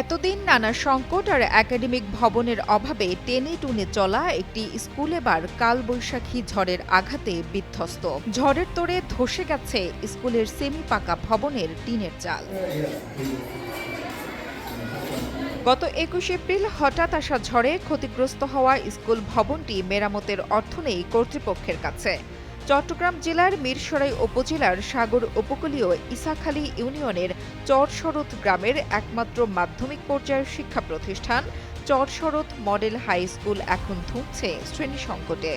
এতদিন নানা সংকট আর একাডেমিক ভবনের অভাবে টেনে টুনে চলা একটি স্কুল এবার কালবৈশাখী ঝড়ের আঘাতে বিধ্বস্ত। ঝড়ের তোড়ে ধসে গেছে স্কুলের সেমি পাকা ভবনের টিনের চাল। গত একুশ এপ্রিল হঠাৎ আসা ঝড়ে ক্ষতিগ্রস্ত হওয়া স্কুল ভবনটি মেরামতের অর্থ নেই কর্তৃপক্ষের কাছে। চট্টগ্রাম জেলার মিরসরাই উপজেলার সাগর উপকূলীয় ইসাখালী ইউনিয়নের চরশরত গ্রামের একমাত্র মাধ্যমিক পর্যায়ের শিক্ষা প্রতিষ্ঠান চরশরত মডেল হাই স্কুল এখন ধুঁকছে শ্রেণি সংকটে।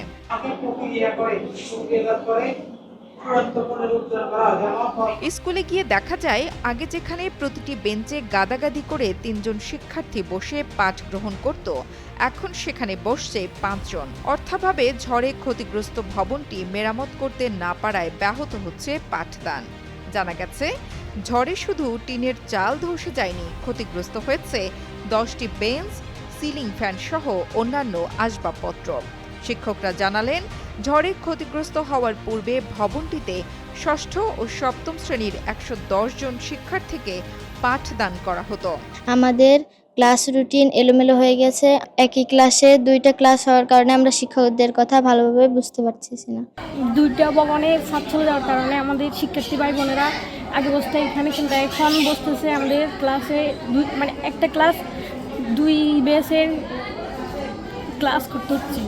স্কুলে গিয়ে দেখা যায় আগে যেখানে প্রতিটি বেঞ্চে গাদাগাদি করে তিনজন শিক্ষার্থী বসে পাঠ গ্রহণ করত এখন সেখানে বসছে পাঁচজন। অর্থাভাবে ঝড়ে ক্ষতিগ্রস্ত ভবনটি মেরামত করতে না পারায় ব্যাহত হচ্ছে পাঠদান। জানা গেছে ঝড়ে শুধু টিনের চাল ধসে যায়নি, ক্ষতিগ্রস্ত হয়েছে দশটি বেঞ্চ, সিলিং ফ্যান সহ অন্যান্য আসবাবপত্র। শিক্ষকরা জানালেন, ঝড়ে ক্ষতিগ্রস্ত হওয়ার পূর্বে ভবনটিতে ষষ্ঠ ও সপ্তম শ্রেণির একশো দশ জন শিক্ষার্থীকে পাঠদান করা হতো। আমাদের ক্লাস রুটিন এলোমেলো হয়ে গেছে। একই ক্লাসে দুইটা ক্লাস হওয়ার কারণে আমরা শিক্ষকদের কথা ভালোভাবে বুঝতে পারছি না দুইটা ভবনে ছাদ চলে যাওয়ার কারণে আমাদের শিক্ষার্থী ভাই বোনেরা আগে বসতে এখানে কিন্তু এখন বসতেছে আমাদের ক্লাসে দুই মানে একটা ক্লাস দুই বেসের ক্লাস করতে হচ্ছে।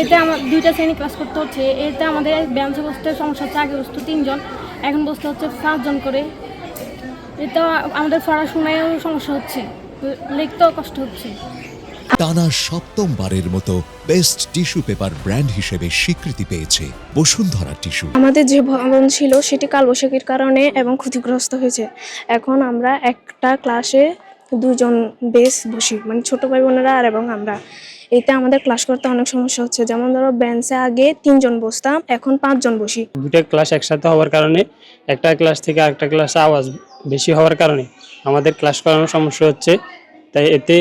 এতে আমার দুইটা শ্রেণি ক্লাস করতে হচ্ছে। এতে আমাদের বেঞ্চে বসতে সমস্যা হচ্ছে আগে বসতো তিনজন এখন বসতে হচ্ছে পাঁচজন করে। এতে আমাদের পড়াশোনায়ও সমস্যা হচ্ছে। লিখতেও কষ্ট হচ্ছে। টানা সপ্তমবারের মতো বেস্ট টিস্যু পেপার ব্র্যান্ড হিসেবে স্বীকৃতি পেয়েছে বসুন্ধরা টিস্যু। আমাদের যে ভবন ছিল সেটি কালবৈশাখীর কারণে এবং ক্ষতিগ্রস্ত হয়েছে। এখন আমরা একটা ক্লাসে দুজন বেস বসি মানে ছোট ভাই বোনেরা আর এবং আমরা। এতে আমাদের ক্লাস করতে অনেক সমস্যা হচ্ছে। যেমন ধরো বেঞ্চে আগে তিনজন বসতাম এখন পাঁচজন বসি। দুটো ক্লাস একসাথে হওয়ার কারণে একটা ক্লাস থেকে আরেকটা ক্লাসে আওয়াজ বেশি হওয়ার কারণে আমাদের ক্লাস করানোর সমস্যা হচ্ছে তাই এতে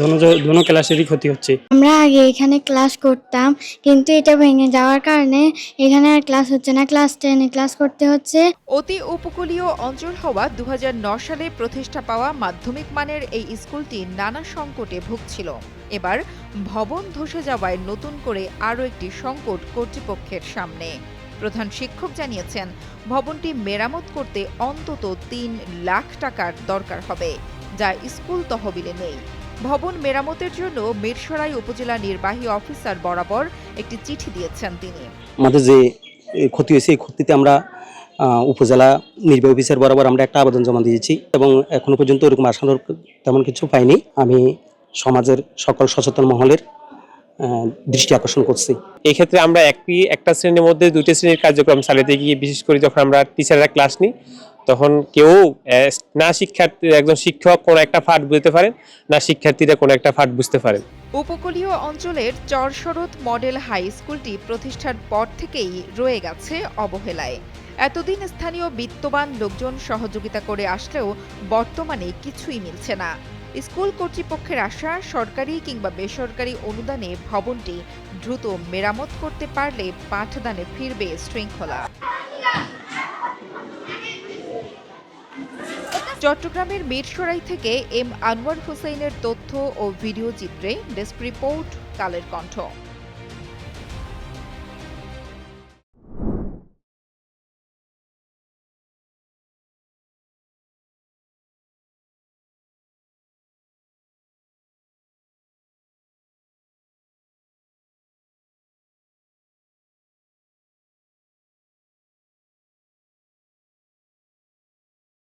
দোনো দোনো ক্লাসেরই ক্ষতি হচ্ছে। আমরা আগে এখানে ক্লাস করতাম কিন্তু এটা ভেঙে যাওয়ার কারণে এখানে আর ক্লাস হচ্ছে না ক্লাস টেনে ক্লাস করতে হচ্ছে। অতি উপকূলীয় অঞ্চল হওয়া দু সালে প্রতিষ্ঠা পাওয়া মাধ্যমিক মানের এই স্কুলটি নানা সংকটে ভুগছিল। এবার ভবন ধসে যাওয়ায় নতুন করে আরও একটি সংকট কর্তৃপক্ষের সামনে। প্রধান শিক্ষক জানিয়েছেন, ভবনটি মেরামত করতে অন্তত তিন লাখ টাকার দরকার হবে, যা স্কুল তহবিলে নেই। ভবন মেরামতের জন্য মিরসরাই উপজেলা নির্বাহী অফিসার বরাবর একটি চিঠি দিয়েছেন তিনি। আমাদের যে ক্ষতি হয়েছে, এই ক্ষতিতে আমরা উপজেলা নির্বাহী অফিসার বরাবর আমরা একটা আবেদন জমা দিয়েছি এবং এখনও পর্যন্ত ওরকম আসানোর তেমন কিছু পাইনি। আমি সমাজের সকল সচেতন মহলের দৃষ্টি আকর্ষণ করছি। এই ক্ষেত্রে আমরা একই একটা শ্রেণির মধ্যে দুইটা শ্রেণির কার্যক্রম চালাতে গিয়ে বিশেষ করে যখন আমরা টিচাররা ক্লাস নিই, তখন কেউ না শিক্ষার্থী, একজন শিক্ষক কোনো একটা ফাট বুঝতে পারেন, না শিক্ষার্থীরা কোনো একটা ফাট বুঝতে পারেন। উপকূলীয় অঞ্চলের চরশরত মডেল হাই স্কুলটি প্রতিষ্ঠার পর থেকেই রয়ে গেছে অবহেলায়। এতদিন স্থানীয় বিত্তবান লোকজন সহযোগিতা করে আসলেও বর্তমানে কিছুই মিলছে না। স্কুল কর্তৃপক্ষের আশা, সরকারি কিংবা বেসরকারি অনুদানে ভবনটি দ্রুত মেরামত করতে পারলে পাঠদানে ফিরবে শৃঙ্খলা। চট্টগ্রামের মিরসরাই থেকে এম আনোয়ার হোসেনের তথ্য ও ভিডিও চিত্রে ডেস্ক রিপোর্ট, কালের কণ্ঠ।